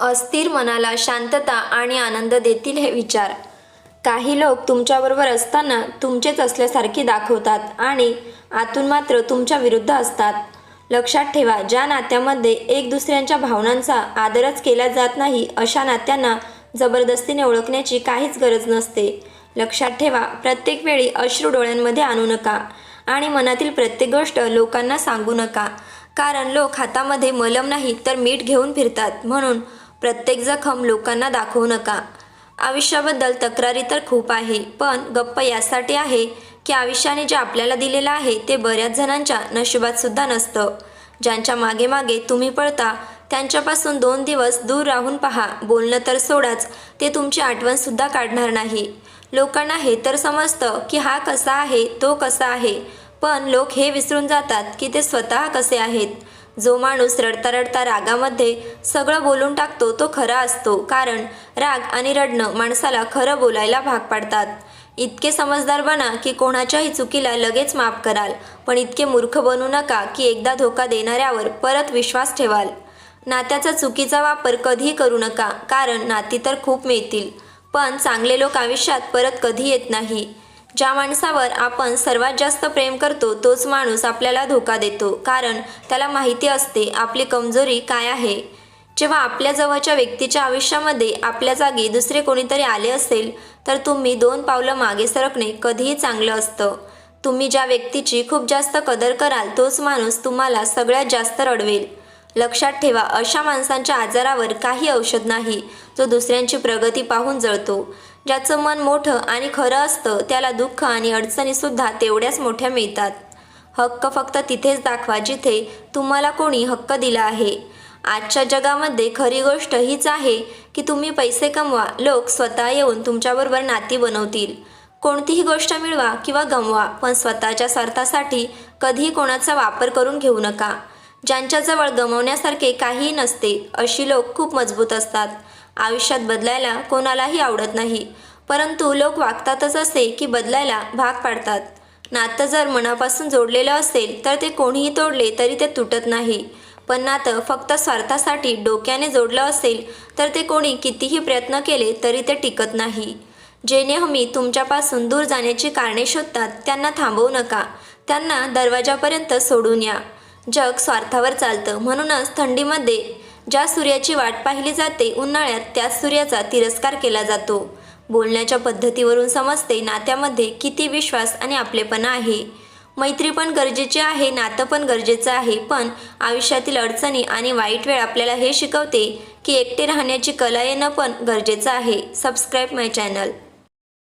अस्थिर मनाला शांतता आणि आनंद देतील हे विचार. काही लोक तुमच्याबरोबर असताना तुमचेच असल्यासारखे दाखवतात आणि आतून मात्र तुमच्या विरुद्ध असतात. लक्षात ठेवा ज्या नात्यामध्ये एक दुसऱ्यांच्या भावनांचा आदरच केला जात नाही अशा नात्यांना जबरदस्तीने ओळखण्याची काहीच गरज नसते. लक्षात ठेवा प्रत्येक वेळी अश्रू डोळ्यांमध्ये आणू नका आणि मनातील प्रत्येक गोष्ट लोकांना सांगू नका. कारण लोक हातामध्ये मलम नाही तर मीठ घेऊन फिरतात. म्हणून प्रत्येक जखम लोकांना दाखवू नका. आयुष्याबद्दल तक्रारी तर खूप आहे पण गप्प यासाठी आहे की आयुष्याने जे आपल्याला दिलेलं आहे ते बऱ्याच जणांच्या नशिबात सुद्धा नसतं. ज्यांच्या मागे मागे तुम्ही पळता त्यांच्यापासून दोन दिवस दूर राहून पहा. बोलणं तर सोडाच ते तुमची आठवणसुद्धा काढणार नाही. लोकांना हे तर समजतं की हा कसा आहे तो कसा आहे पण लोक हे विसरून जातात की ते स्वतः कसे आहेत. जो माणूस रडता रडता रागामध्ये सगळं बोलून टाकतो तो खरा असतो. कारण राग आणि रडणं माणसाला खरं बोलायला भाग पाडतात. इतके समजदार बना की कोणाच्याही चुकीला लगेच माफ कराल. पण इतके मूर्ख बनू नका की एकदा धोका देणाऱ्यावर परत विश्वास ठेवाल. नात्याचा चुकीचा वापर कधीही करू नका. कारण नाती तर खूप मिळतील. पण चांगले लोक आयुष्यात परत कधी येत नाही? ज्या माणसावर आपण सर्वात जास्त प्रेम करतो तोच माणूस आपल्याला धोका देतो. कारण त्याला माहिती असते आपली कमजोरी काय आहे. जेव्हा आपल्या जवळच्या व्यक्तीच्या आयुष्यामध्ये आपल्या जागी दुसरे कोणीतरी आले असेल तर तुम्ही दोन पावलं मागे सरकणे कधीही चांगलं असतं. तुम्ही ज्या व्यक्तीची खूप जास्त कदर कराल तोच माणूस तुम्हाला सगळ्यात जास्त रडवेल. लक्षात ठेवा अशा माणसांच्या आजारावर काही औषध नाही जो दुसऱ्यांची प्रगती पाहून जळतो. ज्याचं मन मोठं आणि खरं असतं त्याला दुःख आणि अडचणीसुद्धा तेवढ्याच मोठ्या मिळतात. हक्क फक्त तिथेच दाखवा जिथे तुम्हाला कोणी हक्क दिला आहे. आजच्या जगामध्ये खरी गोष्ट हीच आहे की तुम्ही पैसे कमवा लोक स्वतः येऊन तुमच्याबरोबर नाती बनवतील. कोणतीही गोष्ट मिळवा किंवा गमवा पण स्वतःच्या स्वार्थासाठी कधीही कोणाचा वापर करून घेऊ नका. ज्यांच्याजवळ गमवण्यासारखे काहीही नसते अशी लोक खूप मजबूत असतात. आयुष्यात बदलायला कोणालाही आवडत नाही. परंतु लोक वागतातच असे की बदलायला भाग पाडतात. नातं जर मनापासून जोडलेलं असेल तर ते कोणीही तोडले तरी ते तुटत नाही. पण नातं फक्त स्वार्थासाठी डोक्याने जोडलं असेल तर ते कोणी कितीही प्रयत्न केले तरी ते टिकत नाही. जे नेहमी तुमच्यापासून दूर जाण्याची कारणे शोधतात त्यांना थांबवू नका. त्यांना दरवाजापर्यंत सोडून या. जग स्वार्थावर चालतं म्हणूनच थंडीमध्ये ज्या सूर्याची वाट पाहिली जाते उन्हाळ्यात त्याच सूर्याचा तिरस्कार केला जातो. बोलण्याच्या पद्धतीवरून समजते नात्यामध्ये किती विश्वास आणि आपलेपणा आहे. मैत्री पण गरजेची आहे नातं पण गरजेचं आहे पण आयुष्यातील अडचणी आणि वाईट वेळ आपल्याला हे शिकवते की एकटे राहण्याची कला येणं पण गरजेचं आहे. सबस्क्राईब माय चॅनल